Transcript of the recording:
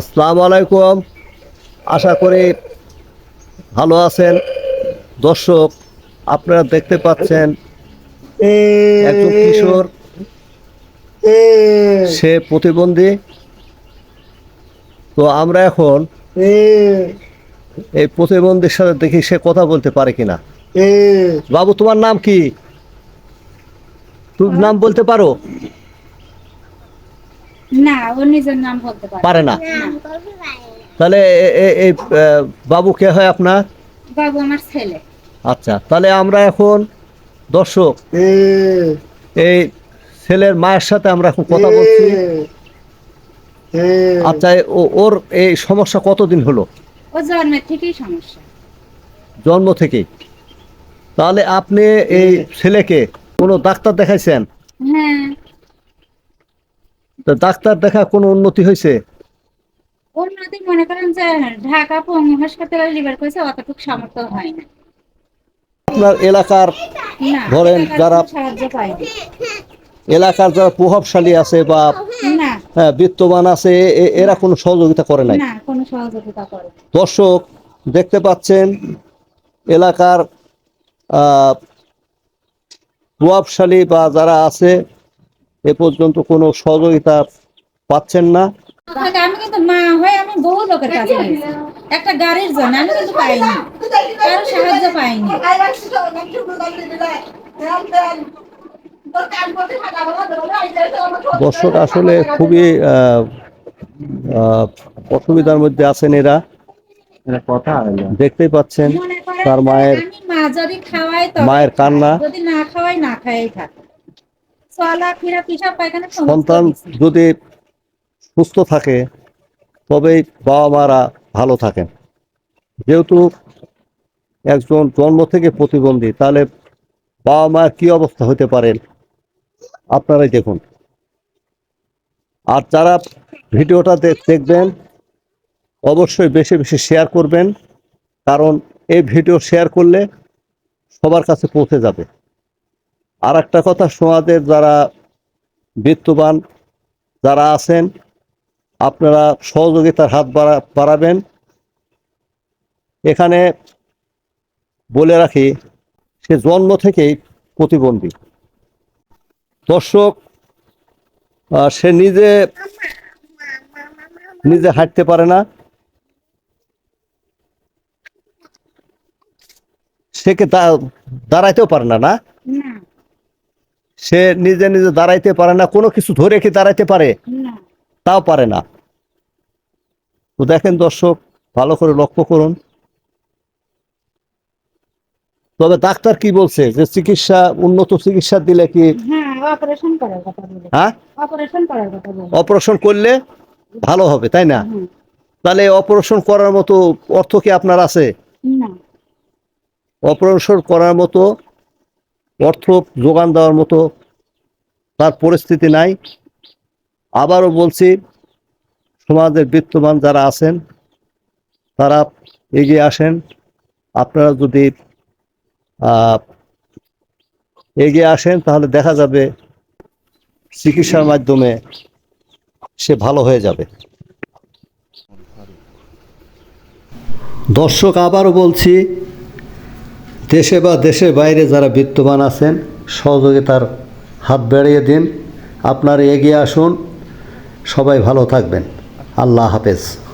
আসসালামু আলাইকুম। আশা করি ভালো আছেন। দর্শক, আপনারা দেখতে পাচ্ছেন একজন কিশোর। সে প্রতিবন্ধী। তো আমরা এখন এই প্রতিবন্ধীর সাথে দেখি সে কথা বলতে পারে কিনা। বাবু, তোমার নাম কি? তুমি নাম বলতে পারো? না ও নিজের নাম বলতে পারে পারে না। তাহলে এই বাবু কে হয় আপনার? বাবু আমার ছেলে। আচ্ছা তাহলে আমরা এখন দর্শক এই ছেলের মায়ের সাথে আমরা এখন কথা বলছি। আচ্ছা ও- ওর এই সমস্যা কতদিন হলো? ও জন্মের থেকেই সমস্যা। জন্ম থেকেই। তাহলে আপনি এই ছেলেকে কোনো ডাক্তার দেখাইছেন? হ্যাঁ। ডাক্তার দেখা কোনো উন্নতি হয়েছে? উন্নতি মনে করেন যে ঢাকা পঙ্গু হাসপাতালে লিভার করেছে অতটুকু সামর্থ্য হয় না। আপনার এলাকার ধরেন যারা- সাহায্য এলাকার যারা প্রভাবশালী আছে বা হ্যাঁ, বিত্তমান আছে এরা কোনো সহযোগিতা করে নাই? না কোনো সহযোগিতা করে না। দর্শক দেখতে পাচ্ছেন এলাকার প্রভাবশালী বা যারা আছে এ পর্যন্ত কোনো সহযোগিতা পাচ্ছেন না। আমি কিন্তু মা হয়ে আমি বহু লোকের কাছে একটা গাড়ির জন্য আমি কিন্তু পাইনি। কারও সাহায্য পাইনি। দর্শক আসলে খুবই আহ, আহ, অসুবিধার মধ্যে আছেন এরা। কথা দেখতেই পাচ্ছেন তার মায়ের মা যদি খাওয়াই মায়ের কান্না। যদি না খাওয়াই না খাইই থাকে। সন্তান যদি সুস্থ থাকে তবেই বাবা মারা ভালো থাকেন। যেহেতু একজন জন্ম থেকে প্রতিবন্ধী তাহলে বাবা মায়ের কি অবস্থা হতে পারে? আপনারাই দেখুন। আর যারা ভিডিওটা দেখবেন অবশ্যই বেশি বেশি শেয়ার করবেন কারণ এই ভিডিও শেয়ার করলে সবার কাছে পৌঁছে যাবে। আর একটা কথা সমাজের যারা বিত্তবান যারা আছেন, আপনারা সহযোগিতার হাত বাড়া, বাড়াবেন। এখানে বলে রাখি, সে জন্ম থেকেই প্রতিবন্ধী। দর্শক সে নিজে নিজে হাঁটতে পারে না। সে কে দাঁড়াইতেও পারে না না? সে নিজে নিজে দাঁড়াইতে পারে না কোনো কিছু ধরে কি দাঁড়াইতে পারে? তাও পারে না। তো দেখেন দর্শক ভালো করে লক্ষ্য করুন। তবে ডাক্তার কি বলছে? যে চিকিৎসা উন্নত চিকিৎসা দিলে কি হ্যাঁ অপারেশন হ্যাঁ? করলে ভালো হবে তাই না? তাহলে অপারেশন করার মতো অর্থ কি আপনার আছে? অপারেশন করার মতো অর্থ যোগান দেওয়ার মতো তার পরিস্থিতি নাই। আবারও বলছি, সমাজের বিত্তমান যারা আছেন, তারা এগিয়ে আসেন। আপনারা যদি এগিয়ে আসেন, তাহলে দেখা যাবে চিকিৎসার মাধ্যমে সে ভালো হয়ে যাবে। দর্শক, আবারও বলছি দেশে বা দেশের বাইরে যারা বিত্তবান আছেন, সহযোগিতার হাত বেড়িয়ে দিন। আপনারা এগিয়ে আসুন। সবাই ভালো থাকবেন। আল্লাহ হাফেজ।